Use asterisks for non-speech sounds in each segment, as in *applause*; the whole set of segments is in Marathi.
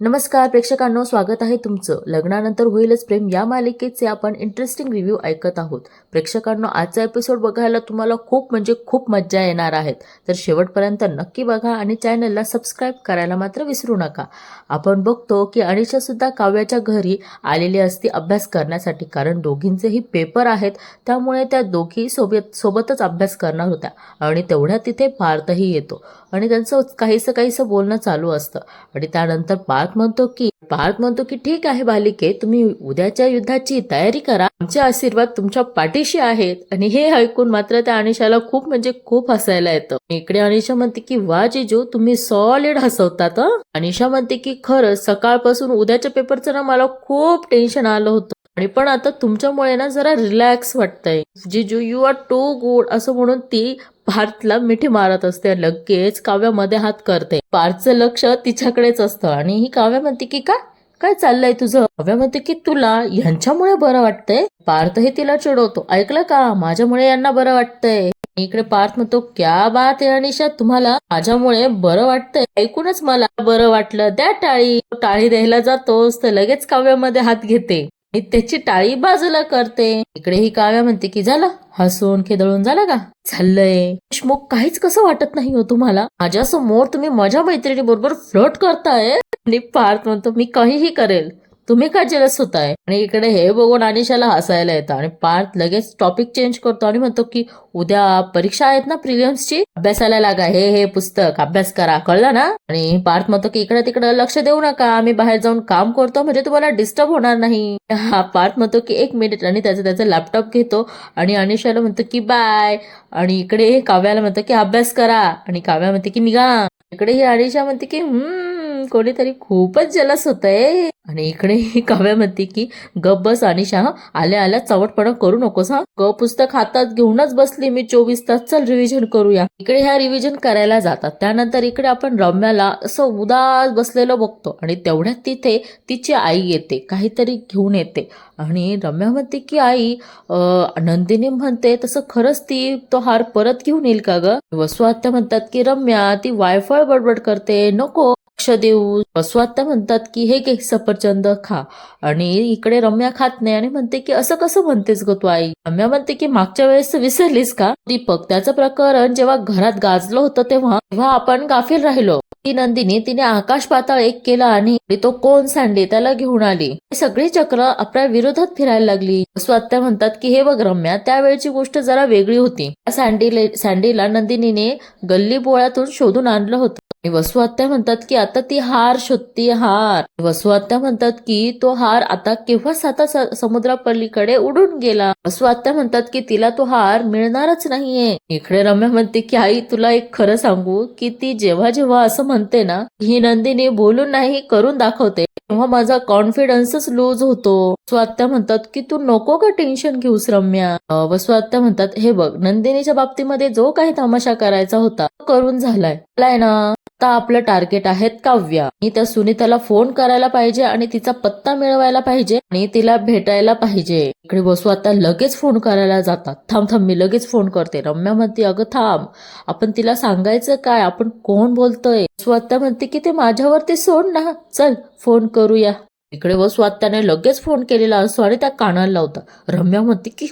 नमस्कार प्रेक्षकांनो स्वागत आहे तुमचं. लग्नानंतर होईलच प्रेम या मालिकेचे आपण इंटरेस्टिंग रिव्ह्यू ऐकत आहोत. प्रेक्षकांनो आजचा एपिसोड बघायला तुम्हाला खूप म्हणजे खूप मज्जा येणार आहेत. तर शेवटपर्यंत नक्की बघा आणि चॅनलला सबस्क्राईब करायला मात्र विसरू नका. आपण बघतो की अनिशा सुद्धा काव्याच्या घरी आलेली असती अभ्यास करण्यासाठी कारण दोघींचेही पेपर आहेत. त्यामुळे त्या दोघी सोबत सोबतच अभ्यास करणार होत्या आणि तेवढ्या तिथे पार्थही येतो. आणि त्यांचं काहीसं काहीसं बोलणं चालू असतं. आणि त्यानंतर पार्थ म्हणतो की पार्थ म्हणतो की ठीक आहे बालिके तुम्ही उद्याच्या युद्धाची तयारी करा. आमचे आशीर्वाद तुमच्या पाठीशी आहेत. आणि हे ऐकून मात्र त्या अनिशाला खूप म्हणजे खूप हसायला येतं. इकडे अनिशा म्हणते की वा जिजू तुम्ही सॉलिड हसवतात अनिशा म्हणते की खरंच सकाळपासून उद्याच्या पेपरचं ना मला खूप टेन्शन आलं होतं. आणि पण आता तुमच्यामुळे ना जरा रिलॅक्स वाटतंय. जिजू यू आर टू गुड असं म्हणून ती पार्थला मिठी मारत असते लगेच काव्यामध्ये हात करते. पार्थचं लक्ष तिच्याकडेच असतं. आणि ही काव्या म्हणते की काय काय चाललंय तुझं? काव्या म्हणते की तुला यांच्यामुळे बरं वाटतंय? पार्थही तिला चिडवतो. ऐकलं का? माझ्यामुळे यांना बरं वाटतंय. इकडे पार्थ म्हणतो क्या बात आहे अनिशा तुम्हाला माझ्यामुळे बरं वाटतंय? ऐकूनच मला बरं वाटलं. द्या टाळी. टाळी द्यायला जातोस तर लगेच काव्यामध्ये हात घेते. मी त्याची टाळी बाजूला करते. इकडे ही काव्या म्हणते की झालं? हसून खेदळून झालं का? झालंय. मग काहीच कसं वाटत नाही हो तुम्हाला? माझ्यासमोर तुम्ही माझ्या मैत्रिणी बरोबर फ्लट करताय आणि पार्थ म्हणतो मी काहीही करेल. तुम्ही का जलस होताय? आणि इकडे हे बघून अनिशाला हसायला येतं आणि पार्थ लगेच टॉपिक चेंज करतो आणि म्हणतो की उद्या परीक्षा आहेत ना प्रिलियम्सची अभ्यासाला लागा. हे हे पुस्तक. अभ्यास करा. कळलं ना? आणि पार्थ म्हणतो की इकडे तिकडे लक्ष देऊ नका. आम्ही बाहेर जाऊन काम करतो. म्हणजे तुम्हाला डिस्टर्ब होणार नाही. हा पार्थ म्हणतो की एक मिनिट आणि त्याचा त्याचा लॅपटॉप घेतो आणि अनिशाला म्हणतो की बाय आणि इकडे काव्याला म्हणतो की अभ्यास करा. आणि काव्या म्हणते की निघा इकडे ही अनिशा म्हणते की हम्म. कोणीतरी खूपच जलस होतंय. आणि इकडे ही काव्या म्हणते की गप बस आणि शाह आल्या आल्या चवटपणा करू नकोस हा. ग पुस्तक हातात घेऊनच बसली मी चोवीस तास. चल रिव्हिजन करूया. इकडे ह्या रिव्हिजन करायला जातात. त्यानंतर इकडे आपण रम्याला असं उदास बसलेलं बघतो. आणि तेवढ्यात तिथे तिची आई येते. काहीतरी घेऊन येते. आणि रम्या म्हणते की आई नंदिनी म्हणते तसं खरंच ती तो हार परत घेऊन येईल का ग? वसुआत्या म्हणतात की रम्या ती वायफळ बडबड करते. नको लक्ष देऊ. स्वतः म्हणतात की हे घे सफरचंद खा. आणि इकडे रम्या खात नाही आणि म्हणते की असं कसं म्हणतेस ग तू आई? रम्या म्हणते की मागच्या वेळेस विसरलीस का? दीपक त्याचं प्रकरण जेव्हा घरात गाजलं होतं तेव्हा तेव्हा आपण गाफील राहिलो. ती नंदिनी तिने आकाश पाताळ एक केला आणि तो कोण सांडे त्याला घेऊन आली. सगळी चक्र आपल्या विरोधात फिरायला लागली. स्वात्या म्हणतात की हे बघ रम्या त्यावेळची गोष्ट जरा वेगळी होती. सँडीला नंदिनीने गल्ली पोळ्यातून शोधून आणलं होतं. वसू आत्या म्हणतात की आता ती हार शोधती हार. वसू आत्या म्हणतात की तो हार आता केव्हाच आता समुद्रापलीकडे उडून गेला. वसू आत्या म्हणतात की तिला तो हार मिळणारच नाहीये. इकडे रम्या म्हणते की आई तुला एक खरं सांगू की ती जेव्हा जेव्हा असं म्हणते ना ही नंदिनी बोलून नाही करून दाखवते. तेव्हा माझा कॉन्फिडन्सच लूज होतो. स्वात्या म्हणतात की तू नको का टेन्शन घेऊस रम्या. वसुआत्या म्हणतात हे बघ नंदिनीच्या बाबतीमध्ये जो काही तमाशा करायचा होता तो करून झालाय. ना? आता आपलं टार्गेट आहेत काव्या. आणि त्या सुनीताला फोन करायला पाहिजे आणि तिचा पत्ता मिळवायला पाहिजे आणि तिला भेटायला पाहिजे. इकडे बसू आता लगेच फोन करायला जातात. थांब थांब मी लगेच फोन करते. रम्या म्हणते अगं थांब. आपण तिला सांगायचं काय? आपण कोण बोलतोय? स्वतः म्हणते की ते माझ्यावरती सोड ना. चल फोन करूया. इकडे बसू स्वात्याने लगेच फोन केलेला असतो आणि त्या कानाला लावतात रम्या म्हणते की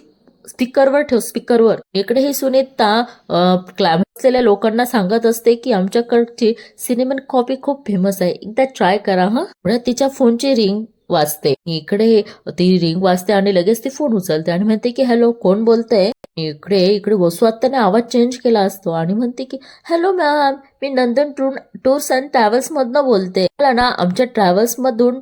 स्पीकरवर ठेव स्पीकरवर. इकडे ही सुनीता क्लॅम असलेल्या लोकांना सांगत असते की आमच्याकडची सिनेमन कॉपी खूप फेमस आहे. एकदा ट्राय करा हा. तिच्या फोनची रिंग वाजते. इकडे ती रिंग वाजते आणि लगेच ती फोन उचलते आणि म्हणते की हॅलो कोण बोलतंय? इकडे इकडे वसू आवाज चेंज केला असतो आणि म्हणते की hello ma'am me Nandan tour tours and travels मधनं बोलते. मला ना आमच्या ट्रॅव्हल्स मधून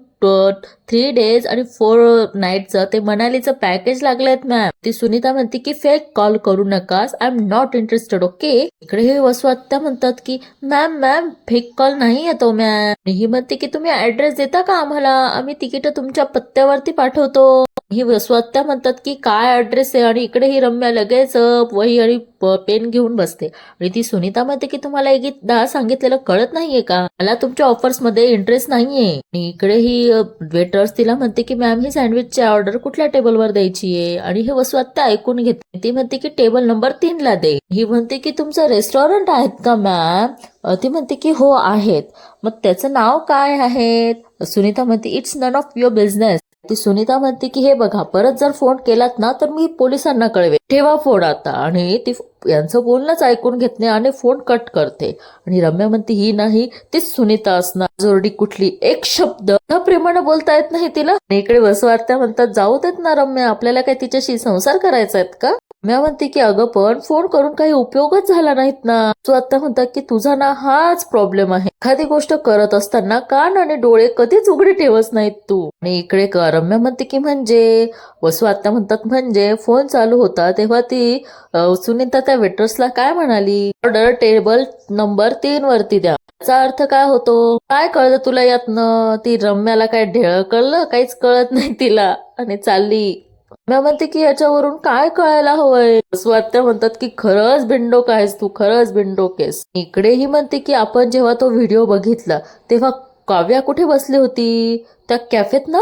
थ्री डेज आणि फोर नाईटचं ते मनालीचं पॅकेज लागलेत मॅम ती सुनीता म्हणते की फेक कॉल करू नकास. I am not interested okay इकडे हे वसू आत्या म्हणतात की मॅम मॅम फेक कॉल नाही येतो हो, मॅम ही म्हणते की तुम्ही ऍड्रेस देता का आम्हाला? आम्ही तिकीट तुमच्या पत्त्यावरती पाठवतो. ही वसू म्हणतात की काय ऍड्रेस आहे? आणि इकडे ही रम्या लगेच वही आणि पेन घेऊन बसते. आणि ती सुनीता म्हणते की तुम्हाला एकदा सांगितलेलं कळत नाहीये का? मला तुमच्या ऑफर्समध्ये इंटरेस्ट नाहीये. आणि इकडे ही वेट वेटर्स तिला म्हणते की मॅम ही सँडविचची ऑर्डर कुठल्या टेबलवर द्यायची आहे? आणि हे वस्तू आता ऐकून घेते. ती म्हणते की टेबल नंबर तीन ला दे. ही म्हणते की तुमचं रेस्टॉरंट आहेत का मॅम ती म्हणते की हो आहेत. मग त्याचं नाव काय आहे? सुनीता म्हणते it's none of your business ती सुनीता म्हणते की हे बघा परत जर फोन केलात ना तर मी पोलिसांना कळवे ठेवा फोन आता. आणि ती यांचं बोलणंच ऐकून घेत नाही आणि फोन कट करते. आणि रम्या म्हणते ही नाही तीच सुनीता असणार. जोरडी कुठली एक शब्द न प्रेमानं बोलता येत नाही तिला. इकडे वसवार्त्या म्हणतात जाऊ देत ना रम्या आपल्याला काय तिच्याशी संसार करायचा आहेत का? रम्या म्हणते की अगं पण फोन करून काही उपयोगच झाला नाहीत ना. तू आता म्हणतात की तुझा ना हाच प्रॉब्लेम आहे. एखादी गोष्ट करत असताना कान आणि डोळे कधीच उघडे ठेवत नाहीत तू. आणि इकडे रम्या म्हणते की म्हणजे? वसू आता म्हणतात म्हणजे फोन चालू होता तेव्हा ती सुनीता त्या वेटर्सला काय म्हणाली? ऑर्डर टेबल नंबर तीन वरती द्या. त्याचा अर्थ काय होतो? काय कळलं तुला यातनं? ती रम्याला काय ढेळ कळलं? काहीच कळत नाही तिला. आणि चालली. रम्या म्हणते की याच्यावरून काय कळायला हवंय? स्वात्या म्हणतात की खरंच बिंडोक आहेस तू. खरंच बिंडोक आहेस. इकडेही म्हणते की आपण जेव्हा तो व्हिडिओ बघितला तेव्हा काव्या कुठे बसली होती? त्या कॅफेत ना?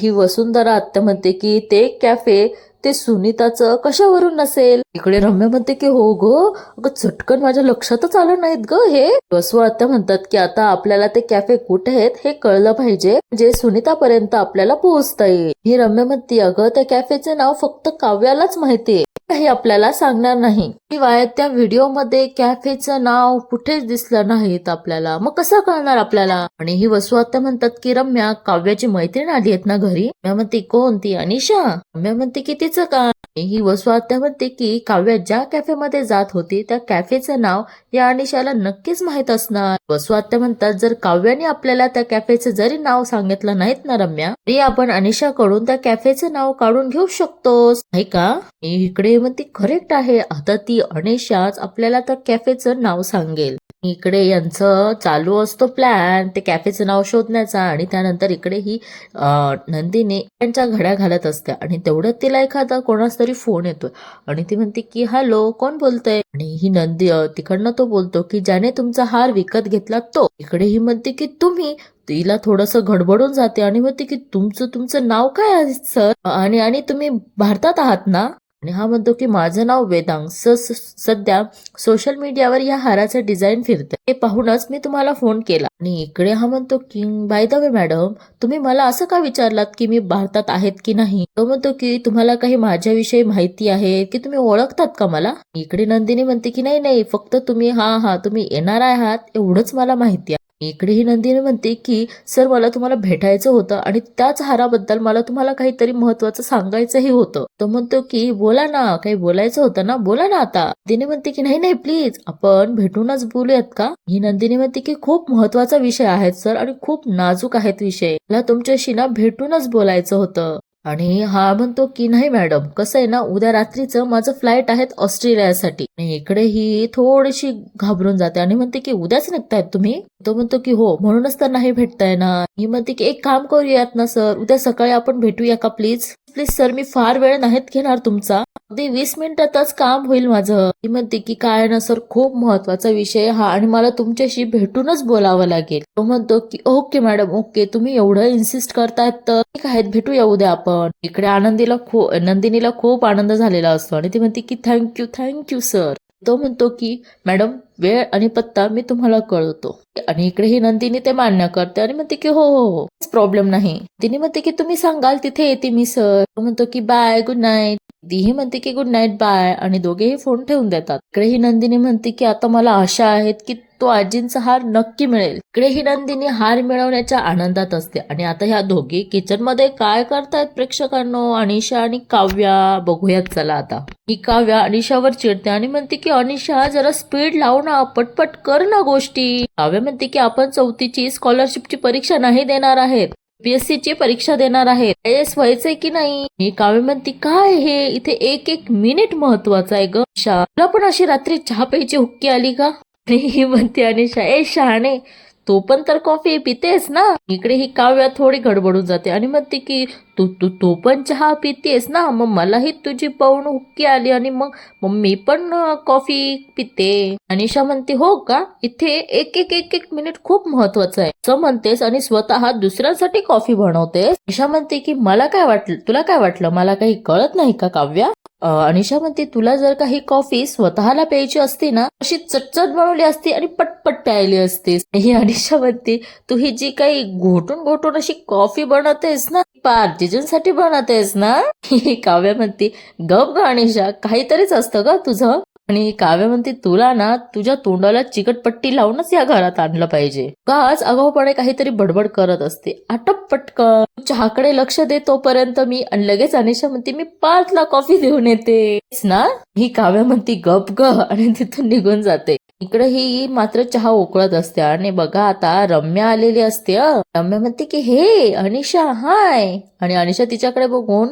ही वसुंधरा आत्या म्हणते की ते कॅफे ते सुनीताचं कशावरून नसेल? इकडे रम्या म्हणते की हो ग अगं चटकन माझ्या लक्षातच आलं नाहीत ग हे. वसू आत्या म्हणतात की आता आपल्याला ते कॅफे कुठे आहेत हे कळलं पाहिजे म्हणजे सुनीतापर्यंत आपल्याला पोहोचता येईल. ही रम्या म्हणते अगं त्या कॅफेचे नाव फक्त काव्यालाच माहितीये. काही आपल्याला सांगणार नाही. शिवाय त्या व्हिडिओमध्ये कॅफेचं नाव कुठेच दिसलं नाहीत आपल्याला. मग कसं कळणार आपल्याला? आणि ही वसू आता म्हणतात की रम्या काव्याची मैत्रीण आली आहेत ना घरी? रम्या म्हणते कोण ती? अनिशा? रम्या म्हणते की तिचं का ही वसू म्हणते की काव्या ज्या कॅफेमध्ये जात होती त्या कॅफेचं नाव या अनिशाला नक्कीच माहीत असणार. वसू आत्या म्हणतात जर काव्याने आपल्याला त्या कॅफेचं जरी नाव सांगितलं नाहीत ना रम्या तरी आपण अनिशाकडून त्या कॅफेचं नाव काढून घेऊ शकतोस. नाही का? इकडे मग ती करेक्ट आहे. आता ती अनिशाच आपल्याला त्या कॅफेचं नाव सांगेल. इकडे यांचं चालू असतो प्लॅन ते कॅफेचं नाव शोधण्याचा आणि त्यानंतर इकडे ही नंदीने नंदिनी त्यांच्या घड्या घालत असते आणि तेवढ्यात तिला एखादा कोणास तरी फोन येतोय. आणि ती म्हणते की हॅलो कोण बोलतय? आणि ही नंदी तिकडनं तो बोलतो की ज्याने तुमचा हार विकत घेतला तो. इकडे ही म्हणते की तुम्ही? तिला थोडस घडबडून जाते आणि म्हणते की तुमचं तुमचं नाव काय आहे सर? आणि आणि तुम्ही भारतात आहात ना? आणि हा म्हणतो की माझं नाव वेदांग. स स- सध्या सोशल मीडियावर या हाराचं डिझाईन फिरते हे पाहूनच मी तुम्हाला फोन केला. आणि इकडे हा म्हणतो की बाय द वे मॅडम तुम्ही मला असं का विचारलात की मी भारतात आहेत की नाही? तो म्हणतो की तुम्हाला काही माझ्याविषयी माहिती आहे की तुम्ही ओळखतात का मला? इकडे नंदिनी म्हणते की नाही नाही फक्त तुम्ही हा हा तुम्ही येणार आहात एवढंच मला माहिती आहे. इकडे ही नंदिनी म्हणते की सर मला तुम्हाला भेटायचं होतं आणि त्याच हाराबद्दल मला तुम्हाला काहीतरी महत्वाचं सांगायचंही होतं. तो म्हणतो की बोला ना काही बोलायचं होतं ना बोला ना आता. तिने म्हणते की नाही नाही प्लीज आपण भेटूनच बोलूयात का? ही नंदिनी म्हणते की खूप महत्त्वाचा विषय आहेत सर आणि खूप नाजूक आहेत विषय. मला तुमच्याशी ना भेटूनच बोलायचं होतं. आणि हा म्हणतो की नाही मॅडम कसं आहे ना उद्या रात्रीचं माझं फ्लाईट आहेत ऑस्ट्रेलियासाठी. आणि इकडे ही थोडीशी घाबरून जाते आणि म्हणते की उद्याच निघतायत तुम्ही? तो म्हणतो की हो म्हणूनच तर नाही भेटताय ना. ही म्हणते की एक काम करूयात ना सर उद्या सकाळी आपण भेटूया का प्लीज? प्लीज सर मी फार वेळ नाहीत घेणार तुमचा. अगदी वीस मिनिटातच काम होईल माझं. ती म्हणते की काय ना सर खूप महत्त्वाचा विषय हा आणि मला तुमच्याशी भेटूनच बोलावं लागेल. तो म्हणतो की ओके मॅडम ओके. तुम्ही एवढं इन्सिस्ट करतायत तर ठीक आहेत भेटूया उद्या आपण. इकडे आनंदीला खूप नंदिनीला खूप आनंद झालेला असतो आणि ती म्हणते की थँक्यू थँक्यू सर तो म्हणतो की मॅडम वेळ आणि पत्ता मी तुम्हाला कळवतो. आणि इकडे ही नंदिनी ते मान्य करते आणि म्हणते की हो हो हो प्रॉब्लेम नाही. तिने म्हणते की तुम्ही सांगाल तिथे येते मी सर तो म्हणतो की बाय गुड नाईट तीही म्हणते की गुड नाईट बाय आणि दोघेही फोन ठेवून देतात. इकडे ही नंदिनी म्हणते की आता मला आशा आहेत की तो आजींचा हार नक्की मिळेल. इकडे ही नंदिनी हार मिळवण्याच्या आनंदात असते. आणि आता ह्या दोघी किचनमध्ये काय करतायत प्रेक्षकांनो? अनिशा आणि काव्या. बघूयात चला आता. ही काव्या अनिशावर चिडते आणि म्हणते की अनिशा जरा स्पीड लाव ना. पटपट कर ना गोष्टी. काव्या म्हणते की आपण चौथीची स्कॉलरशिपची परीक्षा नाही देणार आहेत. पीएससी ची परीक्षा देणार आहे आय एस व्हायचंय की नाही? मी काव्य म्हणते काय हे? इथे एक एक मिनिट महत्त्वाचा आहे ग. तुला पण अशी रात्री चहा प्यायची हुक्की आली का? *laughs* आणि ही म्हणते अनिशा ए शहाणे तू पण तर कॉफी पितेस ना. इकडे ही काव्या थोडी गडबडून जाते. आणि म्हणते की तू तू तू पण चहा पितेस ना. मग मलाही तुझी पाहून हुक्की आली आणि मग मम्मी मी पण कॉफी पिते. अनिशा म्हणते हो का? इथे एक एक एक एक मिनिट खूप महत्वाचं आहे. असं म्हणतेस आणि स्वतः दुसऱ्यांसाठी कॉफी बनवतेस. अनिशा म्हणते की मला काय वाटलं तुला काय वाटलं? मला काही कळत नाही का काव्या? अनिशा म्हणते तुला जर काही कॉफी स्वतःला प्यायची असती ना अशी चटचट बनवली असती आणि पटपट प्यायली असतीस ही अनिशा म्हणते तू ही जी काही घोटून घोटून अशी कॉफी बनवतेस ना पार्टीजनसाठी बनवतेस ना? *laughs* ही काव्या म्हणते गप ग अनिशा काहीतरीच असतं ग तुझं. आणि काव्य म्हणते तुला ना तुझ्या तोंडाला चिकटपट्टी लावूनच या घरात आणलं पाहिजे. काच आगाऊपणे काहीतरी बडबड करत असते. आटप पटकन. चहाकडे लक्ष दे तोपर्यंत मी आणि लगेच अनिशा म्हणते मी पाचला कॉफी देऊन येते. ना ही काव्य म्हणती गप ग. आणि तिथून निघून जाते. इकडे ही मात्र चहा उकळत असते. आणि बघा आता रम्या आलेली असते रम्या म्हणते की हे अनिशा हाय. आणि अनिशा तिच्याकडे बघून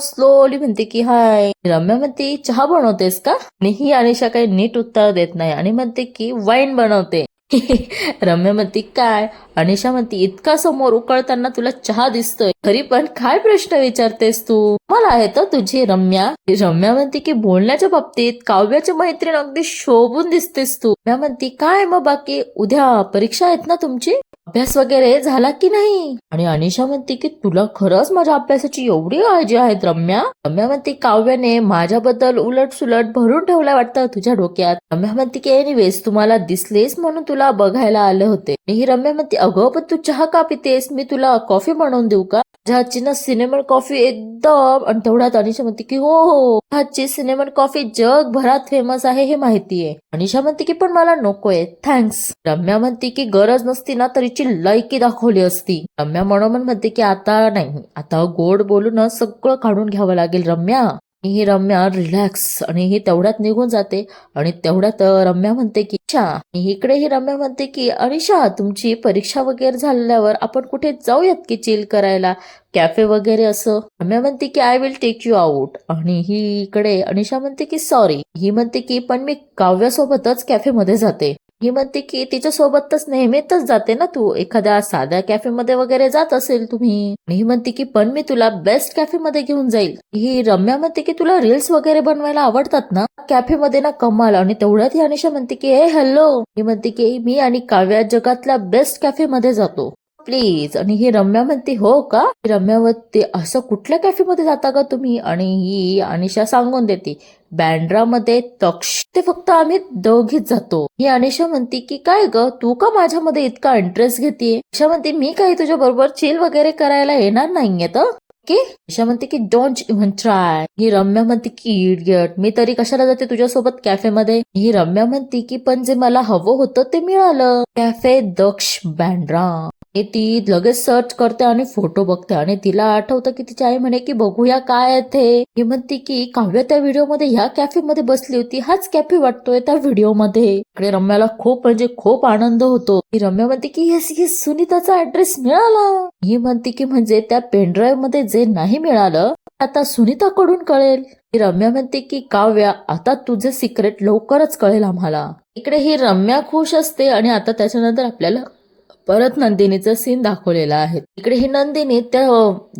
स्लोली म्हणते की हाय. रम्या म्हणते चहा बनवतेस का? आणि ही अनिशा काही नीट उत्तर देत नाही. आणि म्हणते की वाईन बनवते. *laughs* रम्या म्हणते काय? अनिशा म्हणते इतका समोर उकळताना तुला चहा दिसतोय. तरी पण काय प्रश्न विचारतेस तू? मला आहे तर तुझी रम्या? रम्या म्हणते की बोलण्याच्या बाबतीत काव्याची मैत्रीण अगदी शोभून दिसतेस तू. रम्या म्हणते काय मग बाकी? उद्या परीक्षा आहेत ना तुमची? अभ्यास वगैरे झाला की नाही? आणि अनिशा म्हणते की तुला खरंच माझ्या अभ्यासाची एवढी काळजी आहे रम्या? रम्या म्हणते काव्याने माझ्याबद्दल उलट सुलट भरून ठेवला वाटतं तुझ्या डोक्यात. रम्या म्हणते की एनिवेज तुम्हाला दिसलेस म्हणून तुला बघायला आले होते. मी ही रम्या म्हणते अगं पण तू चहा का पितेस? मी तुला कॉफी बनवून देऊ का? चहाची ना सिनेमन कॉफी एकदम आणि तेवढ्यात अनिशा म्हणते की हो, हो हो चहाची सिनेमन कॉफी जगभरात फेमस आहे हे माहितीये. अनिशा म्हणते की पण मला नकोय. थँक्स. रम्या म्हणते की गरज नसती ना तर हिची दाखवली असती. रम्या मनोमन म्हणते की आता नाही. आता गोड बोलून सगळं काढून घ्यावं लागेल रम्या. ही रम्या रिलॅक्स आणि ही तेवढ्यात निघून जाते. आणि तेवढ्यात रम्या म्हणते की छा आणि इकडे ही रम्या म्हणते की अनिशा तुमची परीक्षा वगैरे झाल्यावर आपण कुठे जाऊयात की चिल करायला? कॅफे वगैरे असं? रम्या म्हणते की I will take you out आणि ही इकडे अनिशा म्हणते की सॉरी ही म्हणते की पण मी काव्यासोबतच कॅफेमध्ये जाते. ही म्हणते की तिच्या सोबतच नेहमीतच जाते ना तू. एखाद्या साध्या कॅफेमध्ये वगैरे जात असेल तुम्ही. ही म्हणते की पण मी तुला बेस्ट कॅफेमध्ये घेऊन जाईल. ही रम्या म्हणते की तुला रील्स वगैरे बनवायला आवडतात ना? कॅफेमध्ये ना कमाल आणि तेवढ्यात ही अनिशा म्हणते की हे हॅलो ही म्हणते की मी आणि काव्या जगातल्या बेस्ट कॅफेमध्ये जातो. प्लीज आणि ही रम्या म्हणते हो का? ही रम्या म्हणते असं कुठल्या कॅफेमध्ये जाता का तुम्ही? आणि ही अनिशा सांगून देते बँड्रामध्ये तक्ष ते फक्त आम्ही दोघीच जातो. ही अनिशा म्हणते की काय ग? तू का माझ्यामध्ये इतका इंटरेस्ट घेते अशा म्हणते मी काही तुझ्या बरोबर चिल वगैरे करायला येणार नाहीये तर? अशा म्हणते की डोंट इव्हन ट्राय ही रम्या म्हणते की इडियट मी तरी कशाला जाते तुझ्यासोबत कॅफेमध्ये? ही रम्या म्हणते की पण जे मला हवं होतं ते मिळालं. कॅफे दक्ष बँड्रा. आणि ती लगेच सर्च करते आणि फोटो बघते. आणि तिला आठवतं की तिची आई म्हणे की बघूया काय ते. ही म्हणते की काव्य त्या व्हिडिओमध्ये ह्या कॅफे मध्ये बसली होती. हाच कॅफे वाटतोय त्या व्हिडिओमध्ये इकडे रम्याला खूप म्हणजे खूप आनंद होतो. ही रम्या म्हणते की येस येस सुनीताचा ऍड्रेस मिळाला. ही म्हणते की म्हणजे त्या पेनड्राईव्हमध्ये जे नाही मिळालं आता सुनीताकडून कळेल. रम्या म्हणते की काव्या आता तुझे सिक्रेट लवकरच कळेल आम्हाला. इकडे ही रम्या खुश असते आणि आता त्याच्यानंतर आपल्याला परत नंदिनीचं सीन दाखवलेला आहे. इकडे ही नंदिनी त्या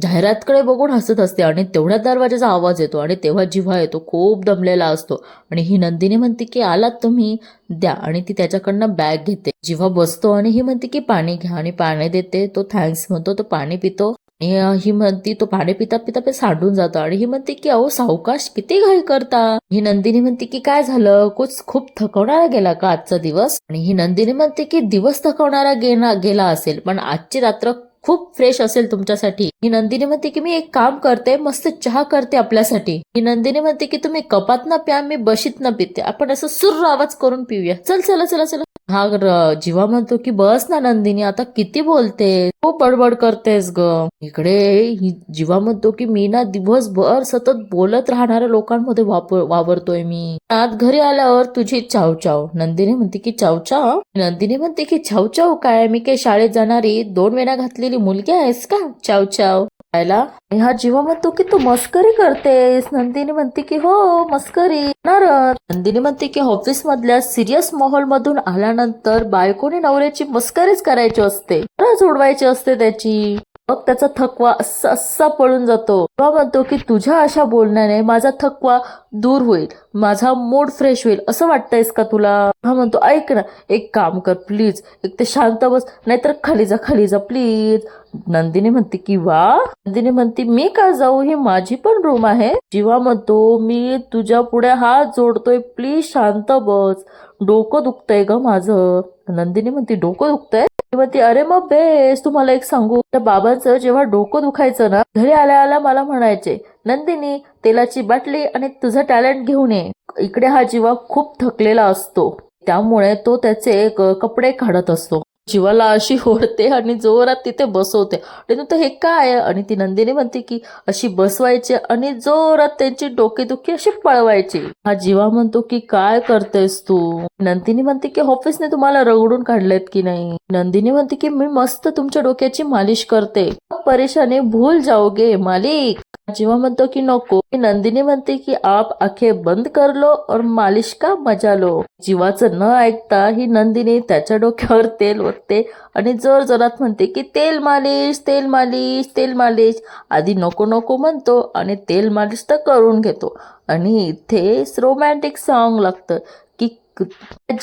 जाहिरातकडे बघून हसत असते आणि तेवढ्या दरवाजाचा आवाज येतो आणि तेव्हा जिव्हा येतो खूप दमलेला असतो. आणि ही नंदिनी म्हणते की आलात तुम्ही? द्या. आणि ती त्याच्याकडनं बॅग घेते. जिव्हा बसतो आणि ही म्हणते की पाणी घ्या. आणि पाणी देते तो थँक्स म्हणतो तो पाणी पितो. ही म्हणती तो पाणी पिता पिता पे सांडून जातो. आणि ही म्हणते की अहो सावकाश किती घाई करता? ही नंदिनी म्हणते की काय झालं? कुछ खूप थकवणारा गेला का आजचा दिवस? आणि ही नंदिनी म्हणते की दिवस थकवणारा गेला गेला असेल पण आजची रात्र खूप फ्रेश असेल तुमच्यासाठी. ही नंदिनी म्हणते की मी एक काम करते मस्त चहा करते आपल्यासाठी. ही नंदिनी म्हणते की तुम्ही कपात न प्या मी बशीत न पिते. आपण असं सुर्र आवाज करून पिऊया. चल चला चला चला. हा जीवा म्हणतो की बस ना नंदिनी आता किती बोलते खूप बडबड करतेस ग. इकडे जीवा म्हणतो की मी ना दिवसभर सतत बोलत राहणाऱ्या लोकांमध्ये वापर वावरतोय मी. आज घरी आल्यावर तुझी चावचाव नंदिनी म्हणते की चावचाव नंदिनी म्हणते की चावचाव काय? मी काय शाळेत जाणारी दोन वेळा घातलेली मुलगी आहेस का? चाव चाव. खायला हा जीवा म्हणतो की तू मस्करी करतेस. नंदिनी म्हणते की हो मस्करी नंदिनी म्हणते की ऑफिस मधल्या सिरियस माहोल मधून आल्यानंतर बायकोने नवऱ्याची मस्करीच करायची असते. खरंच उडवायची असते त्याची. मग त्याचा थकवा असा असा पळून जातो. तेव्हा म्हणतो की तुझ्या अशा बोलण्याने माझा थकवा दूर होईल. माझा मूड फ्रेश होईल. असं वाटतंयस का तुला? हा म्हणतो ऐक ना एक काम कर प्लीज एक ते शांत बस नाहीतर खाली जा खाली जा प्लीज नंदिनी म्हणते की वा. नंदिनी म्हणते मी का जाऊ? ही माझी पण रूम आहे. जीवा म्हणतो मी तुझ्या पुढे हात जोडतोय. प्लीज शांत बस. डोकं दुखतंय ग माझं. नंदिनी म्हणते डोकं दुखतंय? ती अरे मग बेस तुम्हाला एक सांगू त्या बाबांचं जेव्हा डोकं दुखायचं ना घरी आल्या आल्या मला म्हणायचे नंदिनी तेलाची बाटली आणि तुझं टॅलेंट घेऊन ये. इकडे हा जीवा खूप थकलेला असतो. त्यामुळे तो त्याचे एक कपडे काढत असतो. जीवाला अशी ओढते आणि जोरात तिथे बसवते. आणि म्हणतो हे काय आणि ती नंदिनी म्हणते की अशी बसवायची आणि जोरात त्यांची डोकेदुखी अशी पळवायची. हा जीवा म्हणतो की काय करतेस तू? नंदिनी म्हणते की ऑफिसने तुम्हाला रगडून काढलेत की नाही? नंदिनी म्हणते की मी मस्त तुमच्या डोक्याची मालिश करते. परेशानी भूल जाओगे मालिक. जीवा म्हणतो की नको. नंदिनी म्हणते की आप आखे बंद कर लो और मालिश का मजा लो. जीवाचं न ऐकता ही नंदिनी त्याच्या डोक्यावर तेल ओतते आणि जोर जोरात म्हणते की तेल मालिश तेल मालिश तेल मालिश. आधी नको नको म्हणतो आणि तेल मालिश तर करून घेतो. आणि इथे रोमॅन्टिक सॉन्ग लागतं.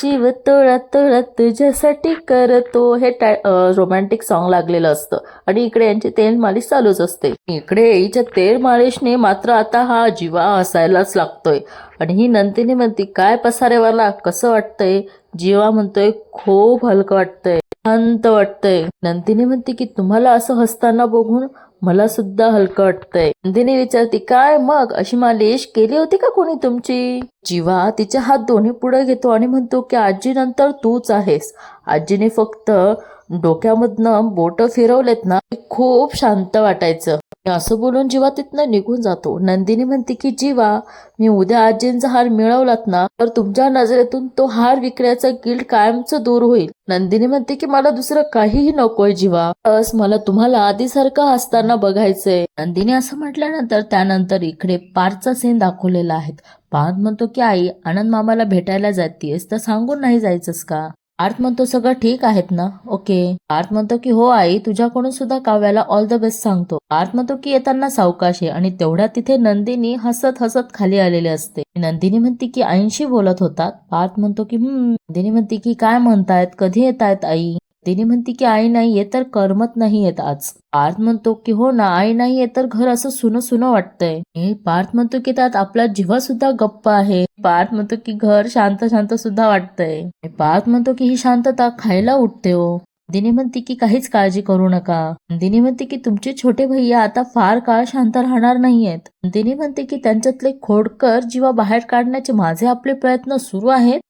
जीव तोळा तोळा तुझ्यासाठी करतो. हे रोमॅन्टिक सॉन्ग लागलेलं असतं. आणि इकडे यांची तेल मालिश चालूच असते. इकडे हिच्या तेल मालिशने मात्र आता हा जीवा असायलाच लागतोय. आणि ही नंदिनी म्हणते काय पसारेवाला कसं वाटतंय? जीवा म्हणतोय खूप हलकं वाटतंय. शांत वाटतंय. नंदिनी म्हणते की तुम्हाला असं हसताना बघून मला सुद्धा हलकं वाटतंय. नंदिनी विचारते काय मग? अशी मालिश केली होती का कोणी तुमची? जीवा तिचे हात दोन्ही पुढे घेतो आणि म्हणतो की आजी नंतर तूच आहेस. आजीने फक्त डोक्यामधनं बोट फिरवलेत ना खूप शांत वाटायचं. असं बोलून जीवा तिथनं निघून जातो. नंदिनी म्हणते की जीवा मी उद्या आजींचा हार मिळवलात ना तर तुमच्या नजरेतून तो हार विकण्याचा गिल्ड कायमचं दूर होईल. नंदिनी म्हणते की मला दुसरं काहीही नकोय जीवा. बस मला तुम्हाला आधीसारखं हसताना बघायचंय. नंदिनी असं म्हटल्यानंतर त्यानंतर इकडे पारचा सीन दाखवलेला आहे. पार्थ म्हणतो की आई आनंद मामाला भेटायला जातीयस तर सांगून नाही जायचंस का? आर्थ म्हणतो सगळं ठीक आहेत ना? ओके. आर्थ म्हणतो की हो आई तुझ्याकडून सुद्धा काव्याला ऑल द बेस्ट सांगतो. आर्थ म्हणतो की येताना सावकाश आहे आणि तेवढ्या तिथे नंदिनी हसत हसत खाली आलेली असते. नंदिनी म्हणते की आईंशी बोलत होतात. पार्थ म्हणतो की हम्म. नंदिनी म्हणते की काय म्हणतायत? कधी येत आहेत आई? तिने म्हणते की आई नाहीये तर करमत नाही येत आज. पार्थ म्हणतो की हो ना आई नाहीये तर घर असं सुन सुन वाटतंय. हे पार्थ म्हणतो की त्यात आपला जीवा सुद्धा गप्प आहे. पार्थ म्हणतो की घर शांत शांत सुद्धा वाटतंय. पार्थ म्हणतो की ही शांतता खायला उठते हो. दिने म्हणते की काहीच काळजी करू नका. दिने म्हणते की तुमचे छोटे भैया आता फार काळ शांत राहणार नाहीयेत. दिने म्हणते की त्यांच्यातले खोडकर जीवा बाहेर काढण्याचे माझे आपले प्रयत्न सुरू आहेत.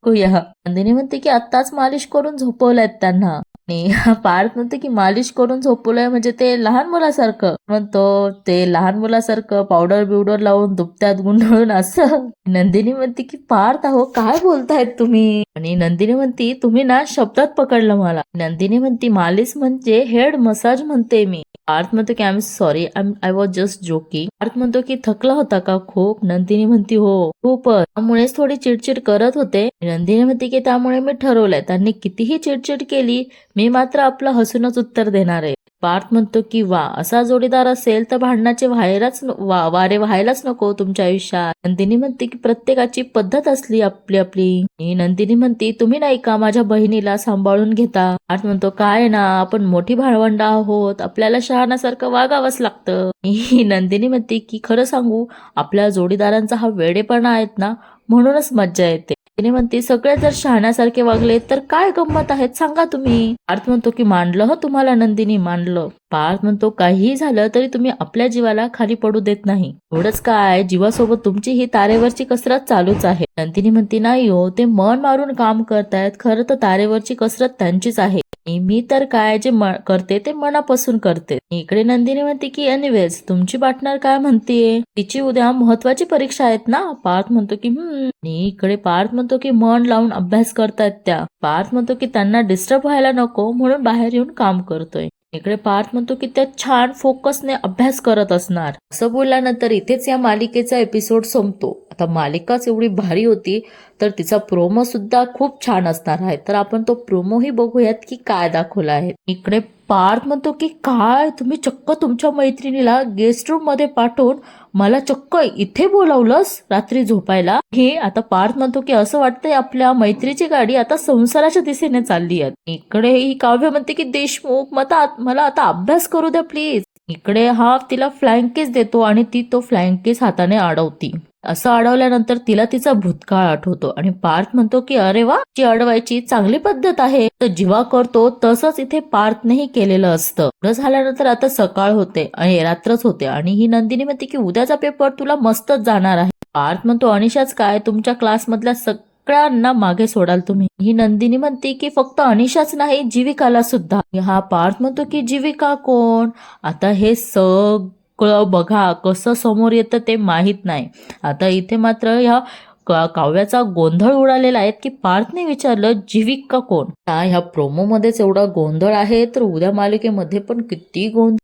दिने म्हणते की आत्ताच मालिश करून झोपवल्यात त्यांना. *laughs* पार्थ म्हणतो की मालिश करून झोपवलंय म्हणजे ते लहान मुलासारखं. म्हणतो ते लहान मुलासारखं पावडर बिवडर लावून दुपत्यात गुंडळून असं. नंदिनी म्हणते की पार्थ अहो काय बोलतायत तुम्ही? आणि नंदिनी म्हणती तुम्ही ना शब्दात पकडलं मला. नंदिनी म्हणती मालिश म्हणजे हेड मसाज म्हणते मी. पार्थ म्हणतो की I am sorry I was just joking Parth म्हणतो की थकला होता का खूप? नंदिनी म्हणती हो खूपच. त्यामुळेच थोडी चिडचिड करत होते. नंदिनी म्हणते की त्यामुळे मी ठरवलंय. त्यांनी कितीही चिडचिड केली मी मात्र आपलं हसूनच उत्तर देणार आहे. पार्थ म्हणतो की वा असा जोडीदार असेल तर भांडणाचे व्हायलाच वा वारे व्हायलाच नको तुमच्या आयुष्यात. नंदिनी म्हणते की प्रत्येकाची पद्धत असली आपली आपली. नंदिनी म्हणते तुम्ही नाही का माझ्या बहिणीला सांभाळून घेता? पार्थ म्हणतो काय ना आपण मोठी भावंड आहोत. आपल्याला शहाणासारखं वागावंच लागतं. *laughs* नंदिनी म्हणते की खरं सांगू आपल्या जोडीदारांचा हा वेडेपणा आहेत ना म्हणूनच मज्जा येते. तिने म्हणते सगळे जर शहाण्यासारखे वागले तर काय गंमत आहेत? सांगा तुम्ही. अर्थ म्हणतो की मांडलं हो तुम्हाला नंदिनी मांडलं पार्थ म्हणतो काहीही झालं तरी तुम्ही आपल्या जीवाला खाली पडू देत नाही. एवढंच काय जीवासोबत तुमची ही तारेवरची कसरत चालूच आहे. नंदिनी म्हणते नाही हो ते मन मारून काम करतायत. खरं तर तारेवरची कसरत त्यांचीच आहे. मी तर काय जे करते ते मनापासून करते. इकडे नंदिनी म्हणते की एनिवेज तुमची पार्टनर काय म्हणतीये? तिची उद्या महत्वाची परीक्षा आहेत ना? पार्थ म्हणतो की हम्म. इकडे पार्थ म्हणतो की मन लावून अभ्यास करतायत त्या. पार्थ म्हणतो की त्यांना डिस्टर्ब व्हायला नको म्हणून बाहेर येऊन काम करतोय. इकडे पार्थ म्हणतो की त्या छान फोकसने अभ्यास करत असणार. असं बोलल्यानंतर इथेच या मालिकेचा एपिसोड संपतो. आता मालिकाच एवढी भारी होती तर तिचा प्रोमो सुद्धा खूप छान असणार आहे. तर आपण तो प्रोमोही बघूयात की काय दाखवला आहे. इकडे पार्थ म्हणतो की काय? तुम्ही चक्क तुमच्या मैत्रिणीला गेस्ट रूममध्ये पाठवून मला चक्क इथे बोलावलंस रात्री झोपायला? हे आता पार्थ म्हणतो की असं वाटतंय आपल्या मैत्रीची गाडी आता संसाराच्या दिशेने चालली आहे. इकडे ही काव्य म्हणते की देशमुख मला मला आता अभ्यास करू द्या प्लीज इकडे हा तिला फ्लँकेस देतो आणि ती तो फ्लँकेस हाताने अडवती. असं अडवल्यानंतर तिला तिचा भूतकाळ आठवतो. आणि पार्थ म्हणतो की अरे वा ती अडवायची चांगली पद्धत आहे. तर जीवा करतो तसंच इथे पार्थनेही केलेलं असतं. झाल्यानंतर आता सकाळ होते आणि रात्रच होते. आणि ही नंदिनी म्हणते की उद्याचा पेपर तुला मस्तच जाणार आहे. पार्थ म्हणतो अनिशाच काय? तुमच्या क्लासमधल्या सगळ्यांना मागे सोडाल तुम्ही. ही नंदिनी म्हणते की फक्त अनिशाच नाही जीविकाला सुद्धा. हा पार्थ म्हणतो की जीविका कोण? आता हे सग कळ बघा कसं समोर येतं ते माहीत नाही. आता इथे मात्र ह्या काव्याचा गोंधळ उडालेला आहे की पार्थने विचारलं जीविका कोण? ह्या प्रोमो मध्येच एवढा गोंधळ आहे तर उद्या मालिकेमध्ये पण किती गोंधळ